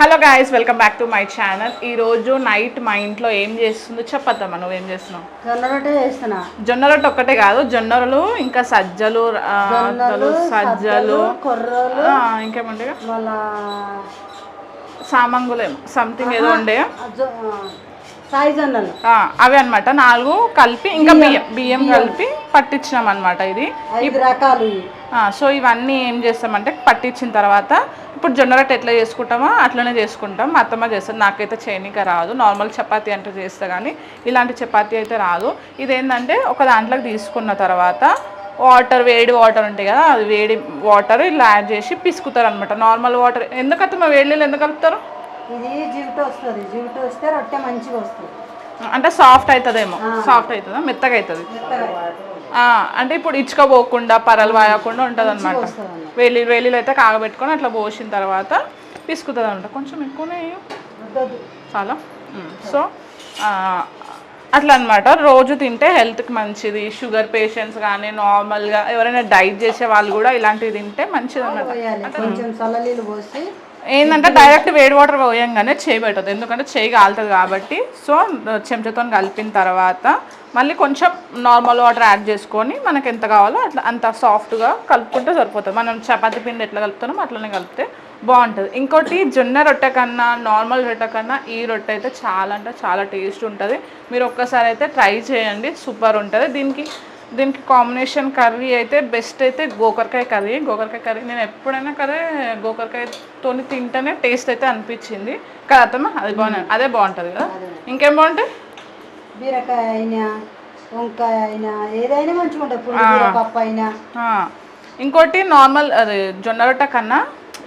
Hello guys welcome back to my channel ఈ రోజు night మా ఇంట్లో ఏం చేస్తుందో చెప్పద్దమ్మా నువ్వు ఏం చేస్తున్నావు? జొన్న రొట్టె చేస్తున్నా. జొన్న రొట్టె ఒక్కటే కాదు జొన్నలు ఇంకా సజ్జలు సజ్జలు ఇంకేముండే సామంగులేమో సంథింగ్ ఏదో ఉండే సాయి జొన్నలు. అవి అన్నమాట. నాలుగు కలిపి ఇంకా బియ్యం. బియ్యం కలిపి పట్టించినాం అనమాట ఇది. ఐదు రకాలు సో ఇవన్నీ ఏం చేస్తామంటే పట్టించిన తర్వాత ఇప్పుడు జొన్న రొట్టె ఎట్లా చేసుకుంటామో అట్లనే చేసుకుంటాం. మా అత్తమ్మ చేస్తుంది. నాకైతే చేయనీక రాదు. నార్మల్ చపాతీ అంటే చేస్తా కానీ ఇలాంటి చపాతీ అయితే రాదు. ఇదేంటంటే ఒక దాంట్లోకి తీసుకున్న తర్వాత వాటర్ వేడి వాటర్ ఉంటాయి కదా అది వేడి వాటర్ ఇలా యాడ్ చేసి పిసుకుతారు అనమాట నార్మల్ వాటర్ ఎందుకు అత్తమ్మ వేడి నీళ్ళు ఎందుకు కలుపుతారు? ఇది జిగుటు వస్తుంది. జిగుటు వస్తే రొట్టె మంచిగా వస్తుంది. అంటే సాఫ్ట్ అవుతుందేమో. సాఫ్ట్ అవుతుందా. మెత్తగా అవుతుంది. అంటే ఇప్పుడు ఇచ్చుకోపోకుండా పరలు వాయకుండా ఉంటుంది అనమాట వేలి వేలిలో అయితే కాగబెట్టుకొని అట్లా పోసిన తర్వాత పిసుకుతుంది అనమాట కొంచెం ఎక్కువనే. చాలా. సో అట్లా అనమాట రోజు తింటే హెల్త్కి మంచిది. షుగర్ పేషెంట్స్ కానీ నార్మల్గా ఎవరైనా డైట్ చేసే వాళ్ళు కూడా ఇలాంటివి తింటే మంచిది అన్నమాట ఏంటంటే డైరెక్ట్ వేడి వాటర్ పోయంగానే చేయి పెట్టదు ఎందుకంటే చేయి కాలుతుంది కాబట్టి. సో చెంచాతో కలిపిన తర్వాత మళ్ళీ కొంచెం నార్మల్ వాటర్ యాడ్ చేసుకొని మనకు ఎంత కావాలో అట్లా అంత సాఫ్ట్గా కలుపుకుంటే సరిపోతుంది. మనం చపాతీ పిండి ఎట్లా కలుపుతామో అట్లనే కలిపితే బాగుంటుంది. ఇంకోటి జొన్న రొట్టె కన్నా నార్మల్ రొట్టె కన్నా ఈ రొట్టె అయితే చాలా అంటే చాలా టేస్ట్ ఉంటుంది. మీరు ఒక్కసారి అయితే ట్రై చేయండి. సూపర్ ఉంటుంది. దీనికి దీనికి కాంబినేషన్ కర్రీ అయితే బెస్ట్ అయితే గోకరకాయ కర్రీ. గోకరకాయ కర్రీ నేను ఎప్పుడైనా కర్రీ గోకరకాయతో తింటేనే టేస్ట్ అయితే అనిపించింది. కదా అత్తమ్మ అది బాగుంది. అదే బాగుంటుంది కదా? ఇంకేం బాగుంటాయి బీరకాయ అయినా వంకాయ అయినా ఏదైనా మంచిగా ఉంటుంది పప్పు అయినా. ఇంకోటి నార్మల్ అది జొన్న రొట్టె కన్నా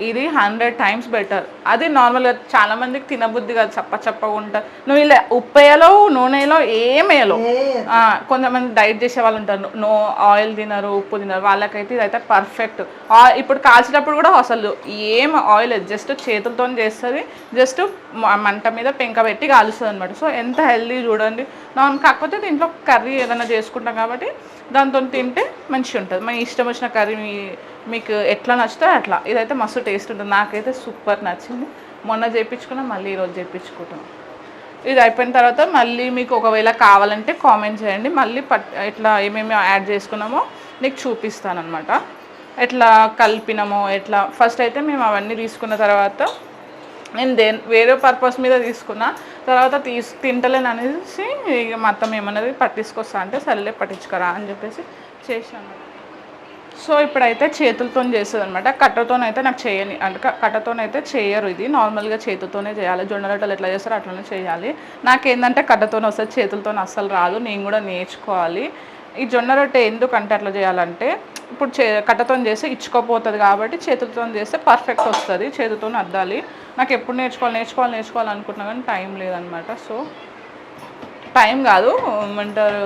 ఇది హండ్రెడ్ టైమ్స్ బెటర్. అది నార్మల్గా చాలా మందికి తినబుద్ధి కాదు చప్ప చప్పగా ఉంటుంది నువ్వు ఇలా ఉప్పేయలో నూనెలో ఏమేయలో ఆ, కొంతమంది డైట్ చేసే వాళ్ళు ఉంటారు. నో ఆయిల్ తినరు ఉప్పు తినరు. వాళ్ళకైతే ఇదైతే పర్ఫెక్ట్. ఇప్పుడు కాల్చేటప్పుడు కూడా అసలు ఏం ఆయిల్ జస్ట్ చేతులతో చేస్తుంది. జస్ట్ మంట మీద పెంక పెట్టి కాలుస్తుంది అనమాట సో ఎంత హెల్దీ చూడండి. నాన్ కాకపోతే దీంట్లో కర్రీ ఏదైనా చేసుకుంటాం కాబట్టి దాంతో తింటే మంచిగా ఉంటుంది. మన ఇష్టం వచ్చిన కర్రీ మీకు ఎట్లా నచ్చితే అట్లా. ఇదైతే మస్తు టేస్ట్ ఉంటుంది. నాకైతే సూపర్ నచ్చింది. మొన్న చేయించుకున్నా మళ్ళీ ఈరోజు చేయించుకుంటున్నాం ఇది అయిపోయిన తర్వాత మళ్ళీ మీకు ఒకవేళ కావాలంటే కామెంట్ చేయండి. మళ్ళీ పట్ ఎట్లా ఏమేమి యాడ్ చేసుకున్నామో నీకు చూపిస్తాను ఎట్లా కలిపినామో ఎట్లా. ఫస్ట్ అయితే మేము అవన్నీ తీసుకున్న తర్వాత నేను దే వేరే పర్పస్ మీద తీసుకున్నా. తర్వాత తీసు తింటలేను అనేసి ఇక మొత్తం ఏమన్నది పట్టించుకొస్తా అంటే సరేలే పట్టించుకరా అని చెప్పేసి చేశాను. సో ఇప్పుడైతే చేతులతో చేస్తుంది అనమాట కట్టతోనైతే నాకు చేయని అంటే కట్టతోనైతే చేయరు ఇది. నార్మల్గా చేతితోనే చేయాలి. జొన్న రొట్టెలు ఎట్లా చేస్తారో అట్లనే చేయాలి. నాకేందంటే కట్టతోనే వస్తుంది చేతులతో అస్సలు రాదు. నేను కూడా నేర్చుకోవాలి. ఈ జొన్న రొట్టె ఎందుకంటే అట్లా చేయాలంటే ఇప్పుడు చే కట్టతో చేస్తే ఇచ్చుకోపోతుంది కాబట్టి చేతులతో చేస్తే పర్ఫెక్ట్ వస్తుంది. చేతితో అద్దాలి. నాకు ఎప్పుడు నేర్చుకోవాలి నేర్చుకోవాలి నేర్చుకోవాలి అనుకుంటున్నా కానీ టైం లేదనమాట సో టైం కాదు ఏమంటారు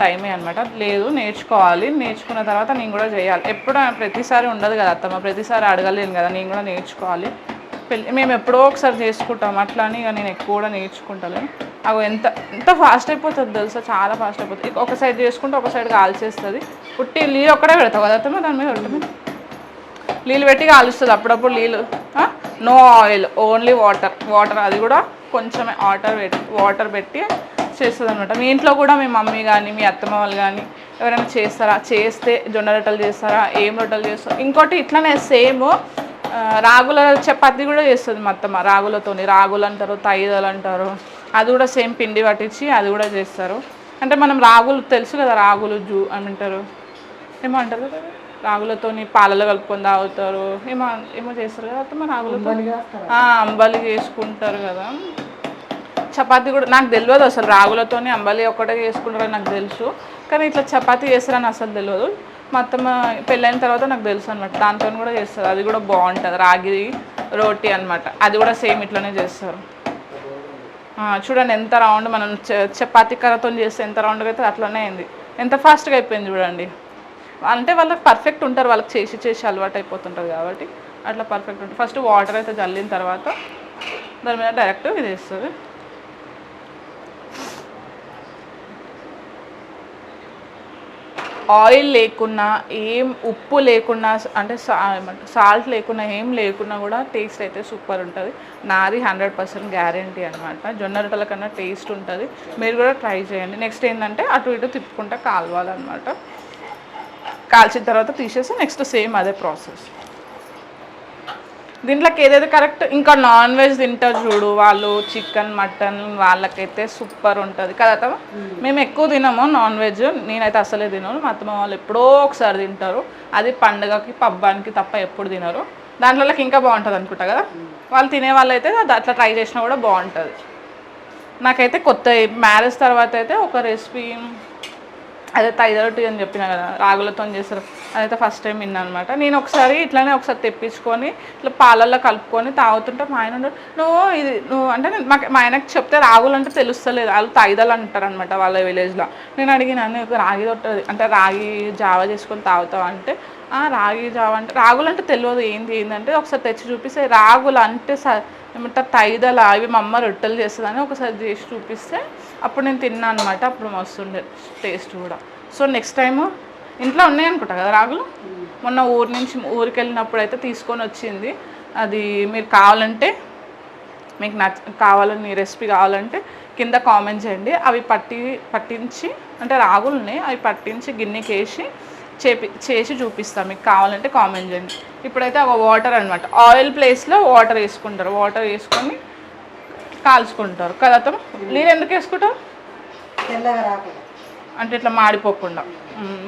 టైమే అనమాట లేదు నేర్చుకోవాలి. నేర్చుకున్న తర్వాత నేను కూడా చేయాలి. ఎప్పుడు ప్రతిసారి ఉండదు కదా అత్తమ్మ ప్రతిసారి అడగలేను కదా నేను కూడా నేర్చుకోవాలి. పెళ్ళి మేము ఎప్పుడో ఒకసారి చేసుకుంటాం. అట్లా అని ఇక నేను ఎక్కువ కూడా నేర్చుకుంటాను అవి ఎంత ఎంత ఫాస్ట్ అయిపోతుంది తెలుసా? చాలా ఫాస్ట్ అయిపోతుంది. ఒక సైడ్ చేసుకుంటే ఒక సైడ్ కాల్చేస్తుంది. పుట్టి నీళ్ళు ఒక్కడే పెడతావు కదా అత్తమ్మ దాని మీద ఉంటుంది నీళ్ళు పెట్టి కాలుస్తుంది. అప్పుడప్పుడు నీళ్ళు no oil only water. Water అది కూడా కొంచెమే. వాటర్ పెట్టి వాటర్ పెట్టి చేస్తుంది అనమాట మీ ఇంట్లో కూడా మీ మమ్మీ కానీ మీ అత్తమ్మ వాళ్ళు కానీ ఎవరైనా చేస్తారా? చేస్తే జొన్న రొట్టెలు చేస్తారా? ఏం రొట్టెలు చేస్తారు? ఇంకోటి ఇట్లానే సేమ్ రాగుల చపాతి కూడా చేస్తుంది మా అత్తమ్మ. రాగులతోని రాగులు అంటారు తైదలు అంటారు. అది కూడా సేమ్ పిండి పట్టించి అది కూడా చేస్తారు. అంటే మనం రాగులు తెలుసు కదా రాగులు జూ ఏమంటారు? ఏమో అంటారు కదా రాగులతోని పాలలో కలుపుకొని తాగుతారు. ఏమో ఏమో చేస్తారు కదా అత్తమ్మ రాగులతో అంబలి చేసుకుంటారు కదా. చపాతీ కూడా నాకు తెలియదు అసలు రాగులతోని అంబలి ఒక్కటే చేసుకుంటారని నాకు తెలుసు. కానీ ఇట్లా చపాతీ చేస్తారని అసలు తెలియదు మా అత్తమ్మ పెళ్ళైన తర్వాత నాకు తెలుసు అనమాట దాంతో కూడా చేస్తారు. అది కూడా బాగుంటుంది. రాగి రోటీ అన్నమాట. అది కూడా సేమ్ ఇట్లనే చేస్తారు. చూడండి ఎంత రౌండ్ మనం చ- చపాతీ కర్రతో చేస్తే ఎంత రౌండ్గా అయితే అట్లనే అయింది. ఎంత ఫాస్ట్గా అయిపోయింది చూడండి. అంటే వాళ్ళకి పర్ఫెక్ట్ ఉంటారు. వాళ్ళకి చేసి చేసి అలవాటు అయిపోతుంటుంది కాబట్టి అట్లా పర్ఫెక్ట్ ఉంటుంది. ఫస్ట్ వాటర్ అయితే చల్లిన తర్వాత దాని మీద డైరెక్ట్ ఇది వేస్తుంది. ఆయిల్ లేకున్నా ఏం ఉప్పు లేకున్నా అంటే సాల్ట్ లేకున్నా ఏం లేకున్నా కూడా టేస్ట్ అయితే సూపర్ ఉంటుంది. నాది హండ్రెడ్ పర్సెంట్ గ్యారంటీ అనమాట జొన్న రొట్టెల కన్నా టేస్ట్ ఉంటుంది. మీరు కూడా ట్రై చేయండి. నెక్స్ట్ ఏంటంటే అటు ఇటు తిప్పుకుంటా కాలవాలన్నమాట. కాల్చిన తర్వాత తీసేసి నెక్స్ట్ సేమ్ అదే ప్రాసెస్. దీంట్లోకి ఏదైతే కరెక్ట్ ఇంకా నాన్ వెజ్ తింటారు చూడు వాళ్ళు చికెన్ మటన్ వాళ్ళకైతే సూపర్ ఉంటుంది. కదా? మేము ఎక్కువ తినము నాన్ వెజ్. నేనైతే అసలే తినను. మా అత్తమ్మ వాళ్ళు ఎప్పుడో ఒకసారి తింటారు. అది పండగకి పబ్బానికి తప్ప ఎప్పుడు తినరు. దాంట్లోకి ఇంకా బాగుంటుంది అనుకుంటా కదా? వాళ్ళు తినే వాళ్ళైతే అది అట్లా ట్రై చేసినా కూడా బాగుంటుంది. నాకైతే కొత్త మ్యారేజ్ తర్వాత అయితే ఒక రెసిపీ అదే తైదరొట్టి అని చెప్పిన కదా రాగులతో చేస్తారు. అదైతే ఫస్ట్ టైం విన్నా అనమాట నేను ఒకసారి ఇట్లానే ఒకసారి తెప్పించుకొని ఇట్లా పాలల్లో కలుపుకొని తాగుతుంటే మా ఆయన నువ్వు ఇది నువ్వు అంటే నేను- మాకు మా ఆయనకు చెప్తే రాగులు అంటే తెలుస్తలేదు. వాళ్ళు తైదలు అంటారు అనమాట వాళ్ళ విలేజ్లో. నేను అడిగిన రాగి తొట్టది అంటే రాగి జావ చేసుకొని తాగుతావు? అంటే రాగి జావ అంటే రాగులు అంటే తెలియదు. ఏంది ఏంటంటే ఒకసారి తెచ్చి చూపిస్తే రాగులు అంటే స ఏమంటారు తైదల అవి మా అమ్మ రొట్టెలు చేస్తుందని ఒకసారి చేసి చూపిస్తే అప్పుడు నేను తిన్నా అనమాట అప్పుడు మస్తుండే టేస్ట్ కూడా. సో నెక్స్ట్ టైము ఇంట్లో ఉన్నాయి అనుకుంటా కదా రాగులు? మొన్న ఊరి నుంచి ఊరికి వెళ్ళినప్పుడు అయితే తీసుకొని వచ్చింది. అది మీరు కావాలంటే మీకు నచ్చ కావాలని రెసిపీ కావాలంటే కింద కామెంట్ చేయండి. అవి పట్టి పట్టించి అంటే రాగుల్ని అవి పట్టించి గిన్నెకి వేసి చేపి చేసి చూపిస్తాం. మీకు కావాలంటే కామెంట్ చేయండి. ఇప్పుడైతే ఒక వాటర్ అనమాట ఆయిల్ ప్లేస్లో వాటర్ వేసుకుంటారు. వాటర్ వేసుకొని కాల్చుకుంటారు. కదా అత్తమ్మ? నీళ్ళు ఎందుకు వేసుకుంటారు అంటే ఇట్లా మాడిపోకుండా.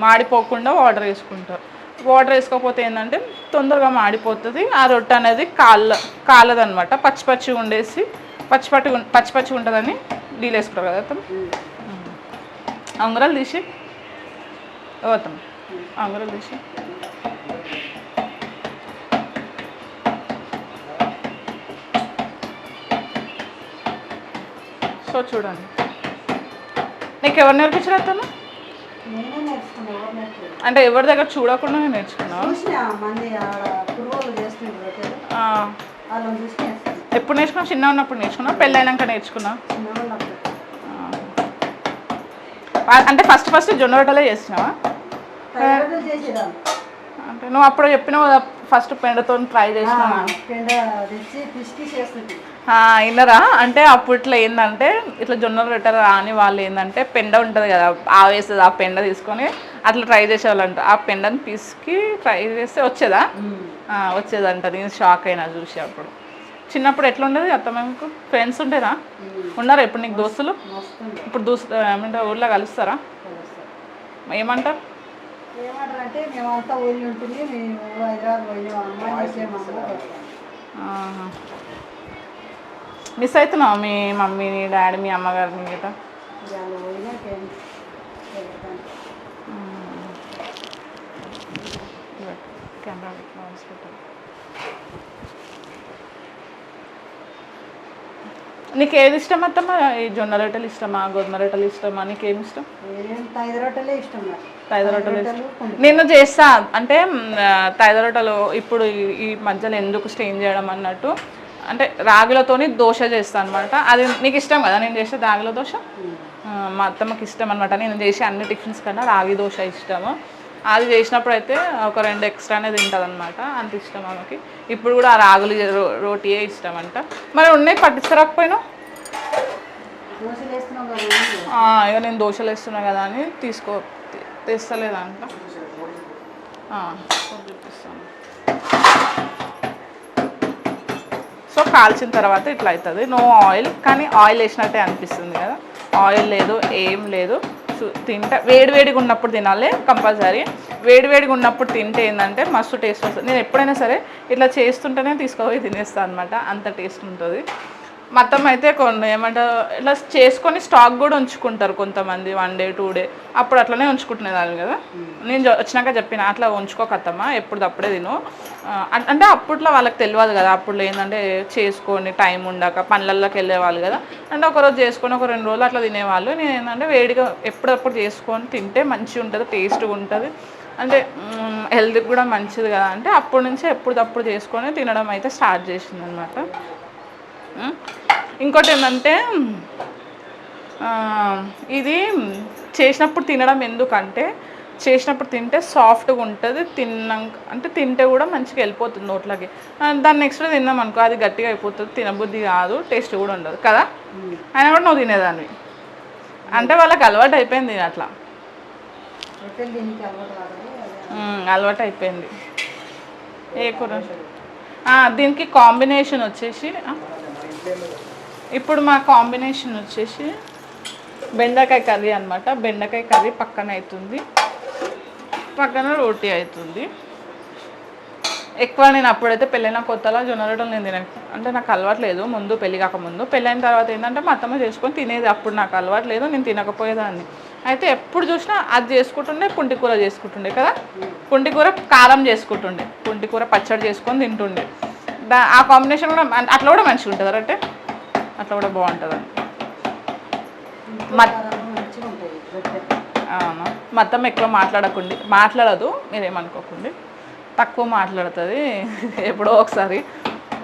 మాడిపోకుండా వాటర్ వేసుకుంటారు. వాటర్ వేసుకోకపోతే ఏంటంటే తొందరగా మాడిపోతుంది. ఆ రొట్టె అనేది కాళ్ళ కాలదనమాట పచ్చి పచ్చి ఉండేసి పచ్చి పట్టి పచ్చి పచ్చి ఉంటుందని నీళ్ళు వేసుకుంటారు కదా? అంగురాలు తీసి. అవుతాం అంగురాలు తీసి. సో చూడండి. నీకు ఎవరు నేర్పించారు అతను నేనే నేర్చుకున్నా అంటే ఎవరి దగ్గర చూడకుండా నేర్చుకున్నావు? చూసిన మంది ఆడ పురుగులు చేస్తుంటారు రొట్టెలు వాళ్ళని చూసి నేర్చుకున్నా. ఎప్పుడు నేర్చుకున్నావు? చిన్న ఉన్నప్పుడు నేర్చుకున్నావు? పెళ్ళైనాక ఉన్నప్పుడు. అంటే ఫస్ట్ ఫస్ట్ జొన్న రొట్టెలే చేసినావా? అంటే నువ్వు అప్పుడు చెప్పినావు ఫస్ట్ పెండతో ట్రై చేసినా. విన్నరా? అంటే అప్పట్లో ఏంటంటే ఇట్లా జొన్న రొట్టెలు రాని వాళ్ళు ఏంటంటే పెండ ఉంటుంది కదా ఆవేస్తుంది ఆ పెండ తీసుకొని అట్లా ట్రై చేసేవాళ్ళంట. ఆ పెండని పిసికి ట్రై చేస్తే వచ్చేదా? వచ్చేదంట. నేను షాక్ అయినా చూసి అప్పుడు. చిన్నప్పుడు ఎట్లా ఉండేది మీకు? ఫ్రెండ్స్ ఉండేరా ఉన్నారా ఇప్పుడు నీకు దోస్తులు? ఇప్పుడు దోస్తు ఏమంటారు ఊళ్ళో కలుస్తారా. ఏమంటారు? ఏమంటారు అంటే మేమంతా ఉంటుంది మేము హైదరాబాద్. మిస్ అవుతున్నావు మీ మమ్మీని డాడీ మీ అమ్మగారిని పోయినాకేం కెమెరా హాస్పిటల్. నీకు ఏది ఇష్టం అత్తమ్మా ఈ జొన్న రొట్టెలు ఇష్టమా? గోధుమ రొట్టెలు ఇష్టమా? నీకేమి ఇష్టం? ఏం తైద రొట్టెలే ఇష్టం నాకు. తైద రొట్టెలు కొన్ని నేను చేస్తా. అంటే తైద రొట్టెలు ఇప్పుడు ఈ- మధ్యలో ఎందుకు స్టెయిన్ చేయడం అన్నట్టు. అంటే రాగులతోని దోశ చేస్తాను అనమాట అది నీకు ఇష్టం కదా? నేను చేసే రాగుల దోశ? మా అత్తమ్మకి ఇష్టం అనమాట నేను చేసే అన్ని టిఫిన్స్ కన్నా రాగి దోశ ఇష్టము. అది చేసినప్పుడు అయితే ఒక రెండు ఎక్స్ట్రానే తింటుంది అనమాట అంత ఇష్టం ఆమెకి. ఇప్పుడు కూడా ఆ రాగులు రో- రోటీయే ఇష్టం అంట మరి ఉన్నాయి ఆ, ఇక నేను దోశలు వేస్తున్నా కదా అని తీసుకో తెస్తలేదంట. చూపిస్తాను సో కాల్చిన తర్వాత ఇట్లా అవుతుంది నో ఆయిల్ కానీ ఆయిల్ వేసినట్టే అనిపిస్తుంది కదా. ఆయిల్ లేదు ఏం లేదు. చూ- వేడివేడిగా ఉన్నప్పుడు తినాలి కంపల్సరీ. వేడివేడిగా ఉన్నప్పుడు తింటే ఏంటంటే మస్తు టేస్ట్ వస్తుంది. నేను ఎప్పుడైనా సరే ఇట్లా చేస్తుంటేనే తీసుకుపోయి తినేస్తాను అనమాట అంత టేస్ట్ ఉంటుంది. మొత్తం అయితే కొన్ని ఏమంటారు ఇట్లా చేసుకొని స్టాక్ కూడా ఉంచుకుంటారు కొంతమంది వన్ డే టూ డే అప్పుడు అట్లనే ఉంచుకుంటునేదాన్ని కదా. నేను జ- వచ్చినాక చెప్పిన అట్లా ఉంచుకోకత్తమ్మా ఎప్పుడు అప్పుడే తిను అంటే అప్పట్లో వాళ్ళకి తెలియదు కదా అప్పుడు ఏంటంటే చేసుకొని టైం ఉండక పనులలోకి వెళ్ళేవాళ్ళు కదా. అంటే ఒకరోజు చేసుకొని ఒక రెండు రోజులు అట్లా తినేవాళ్ళు. నేను ఏంటంటే వేడిగా ఎప్పుడప్పుడు చేసుకొని తింటే మంచిగా ఉంటుంది టేస్ట్గా ఉంటుంది. అంటే హెల్త్కి కూడా మంచిది కదా. అంటే అప్పటి నుంచి ఎప్పుడప్పుడు చేసుకొని తినడం అయితే స్టార్ట్ చేసింది అనమాట. ఇంకోటి ఏంటంటే ఇది చేసినప్పుడు తినడం ఎందుకంటే చేసినప్పుడు తింటే సాఫ్ట్గా ఉంటుంది తిన్నాక అంటే తింటే కూడా మంచిగా వెళ్ళిపోతుంది నోట్లోకి. దాన్ని నెక్స్ట్ తిన్నాం అనుకో అది గట్టిగా అయిపోతుంది తినబుద్ధి కాదు టేస్ట్ కూడా ఉండదు కదా? అయినా కూడా నువ్వు తినేదాన్ని అంటే వాళ్ళకి అలవాటు అయిపోయింది అట్లా. అలవాటు అయిపోయింది. ఏ కూర? దీనికి కాంబినేషన్ వచ్చేసి ఇప్పుడు మా కాంబినేషన్ వచ్చేసి బెండకాయ కర్రీ అనమాట బెండకాయ కర్రీ పక్కన అవుతుంది పక్కన రోటీ అవుతుంది ఎక్కువ నేను అప్పుడైతే పెళ్ళైన కొత్తలా జొన్న రొట్టెలు నేను తినక అంటే నాకు అలవాట్లేదు ముందు పెళ్ళి కాకముందు. పెళ్ళైన తర్వాత ఏంటంటే మా అత్తమ్మ చేసుకొని తినేది. అప్పుడు నాకు అలవాట్లేదు నేను తినకపోయేదాన్ని. అయితే ఎప్పుడు చూసినా అది చేసుకుంటుండే పుంటికూర చేసుకుంటుండే కదా? పుంటికూర కారం చేసుకుంటుండే. పుంటికూర పచ్చడి చేసుకొని తింటుండే. ఆ కాంబినేషన్ కూడా అట్లా కూడా మంచిగా ఉంటుంది అంటే అట్లా కూడా బాగుంటుంది. మత్- అవును. మొత్తం ఎక్కువ మాట్లాడకండి మాట్లాడదు మీరేమనుకోకండి. తక్కువ మాట్లాడుతుంది ఎప్పుడో ఒకసారి.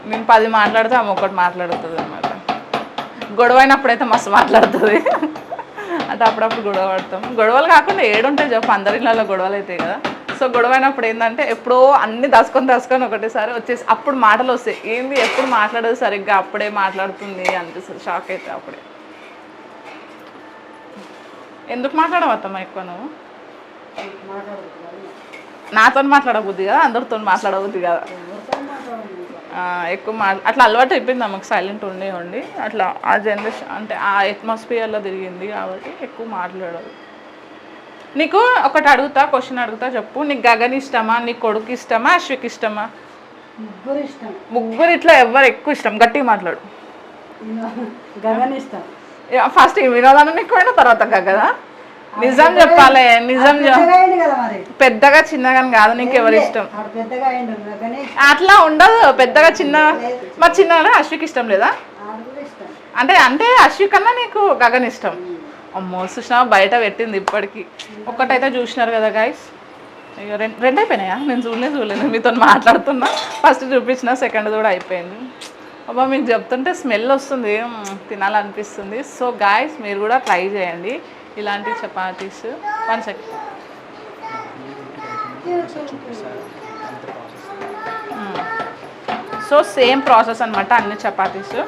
మేము పది మాట్లాడితే ఆమె ఒకటి మాట్లాడుతుంది అనమాట గొడవ అయినప్పుడైతే మస్తు మాట్లాడుతుంది. అంటే అప్పుడప్పుడు గొడవ పడతాం. గొడవలు కాకుండా ఏడుంటాయి చెప్పు అందరి ఇళ్ళలో గొడవలు అవుతాయి కదా. సో గొడవైనప్పుడు ఏంటంటే ఎప్పుడో అన్ని దాచుకొని దాచుకొని ఒకటేసారి వచ్చేసి అప్పుడు మాటలు వస్తాయి. ఏంది ఎప్పుడు మాట్లాడదు సరిగ్గా అప్పుడే మాట్లాడుతుంది అనిపిస్తుంది. షాక్ అయితే అప్పుడే. ఎందుకు మాట్లాడవద్దమ్మా ఎక్కువ నువ్వు? నాతో మాట్లాడబుద్ది కదా? అందరితో మాట్లాడబుద్ది కదా? ఎక్కువ మా అట్లా అలవాటు అయిపోయింది ఆమెకు సైలెంట్ ఉండి ఉండి. అట్లా ఆ జనరేషన్ అంటే ఆ అట్మాస్ఫియర్లో తిరిగింది కాబట్టి ఎక్కువ మాట్లాడదు. నీకు ఒకటి అడుగుతా క్వశ్చన్ అడుగుతా చెప్పు. నీకు గగన్ ఇష్టమా? నీ కొడుకు ఇష్టమా? అశ్విక్ ఇష్టమా? ముగ్గురు ఇష్టం. ముగ్గురు ఇట్లా ఎవరు ఎక్కువ ఇష్టం. గట్టిగా మాట్లాడు. గగన్ ఇష్టం. ఫస్ట్ వినోదాన్ని ఎక్కువైనా తర్వాత గగదా నిజం చెప్పాలి నిజం పెద్దగా చిన్నగా కాదు నీకు ఎవరు ఇష్టం? అట్లా ఉండదు పెద్దగా చిన్న మరి చిన్న అశ్విక్ ఇష్టం లేదా? అంటే అంటే అశ్విక్ కన్నా నీకు గగన్ ఇష్టం. అమ్మో సుష్మా బయట పెట్టింది ఇప్పటికి. ఒక్కటైతే చూసినారు కదా గాయస్ అయ్యో రెండు రెండు అయిపోయినాయా నేను చూడలేదు చూడలేదు మీతో మాట్లాడుతున్నా. ఫస్ట్ చూపించిన సెకండ్ కూడా అయిపోయింది. అబ్బా మీకు చెప్తుంటే స్మెల్ వస్తుంది తినాలనిపిస్తుంది. సో గాయస్ మీరు కూడా ట్రై చేయండి ఇలాంటి chapatis. One second so same process అనమాట అన్ని చపాతీస్.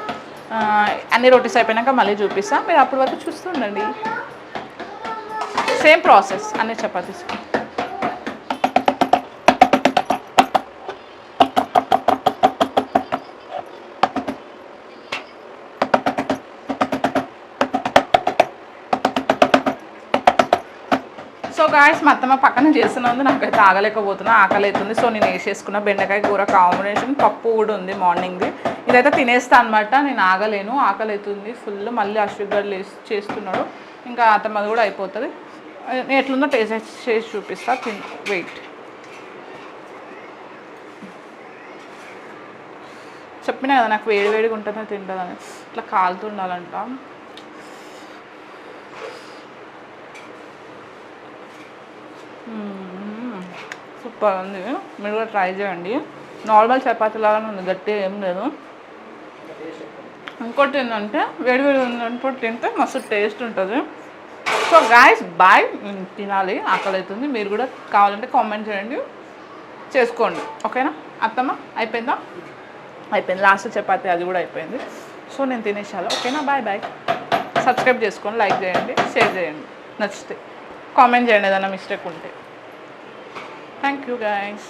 అన్ని రోటీస్ అయిపోయినాక మళ్ళీ చూపిస్తాను మీరు అప్పటి వరకు చూస్తుండండి సేమ్ ప్రాసెస్ అన్ని చపాతీస్. సో గాయస్ మా అత్తమ్మ పక్కన చేస్తున్నందు నాకైతే ఆగలేకపోతున్నా ఆకలి అవుతుంది సో నేను వేసేసుకున్న బెండకాయ కూర కాంబినేషన్ పప్పు కూడా ఉంది మార్నింగ్ది ఇదైతే తినేస్తా అనమాట నేను ఆగలేను. ఆకలి అవుతుంది ఫుల్ మళ్ళీ అశ్విక్ గారు చేస్తున్నాడు. ఇంకా అత్తమ్మది కూడా అయిపోతుంది. నేను ఎట్లుందో టేస్ట్ చేసి చూపిస్తా. తిన్ వెయిట్. చెప్పినా కదా నాకు వేడి వేడిగా ఉంటుందని తింటుందని. ఇట్లా కాలుతుండాలంట సూపర్ ఉంది. మీరు కూడా ట్రై చేయండి. నార్మల్ చపాతీ లాగానే ఉంది. గట్టిగా ఏం లేదు. ఇంకోటి ఏంటంటే వేడి వేడి ఉన్నప్పుడు తింటే మస్తు టేస్ట్ ఉంటుంది. సో గాయస్ బాయ్ తినాలి ఆకలి అవుతుంది మీరు కూడా కావాలంటే కామెంట్ చేయండి. చేసుకోండి. ఓకేనా? అత్తమ్మ అయిపోయిందా? అయిపోయింది. లాస్ట్ చపాతి అది కూడా అయిపోయింది. సో నేను తినేసాను ఓకేనా? బాయ్ బాయ్ సబ్స్క్రైబ్ చేసుకోండి లైక్ చేయండి షేర్ చేయండి. నచ్చితే కామెంట్ చేయండి ఏదైనా మిస్టేక్ ఉంటే. Thank you guys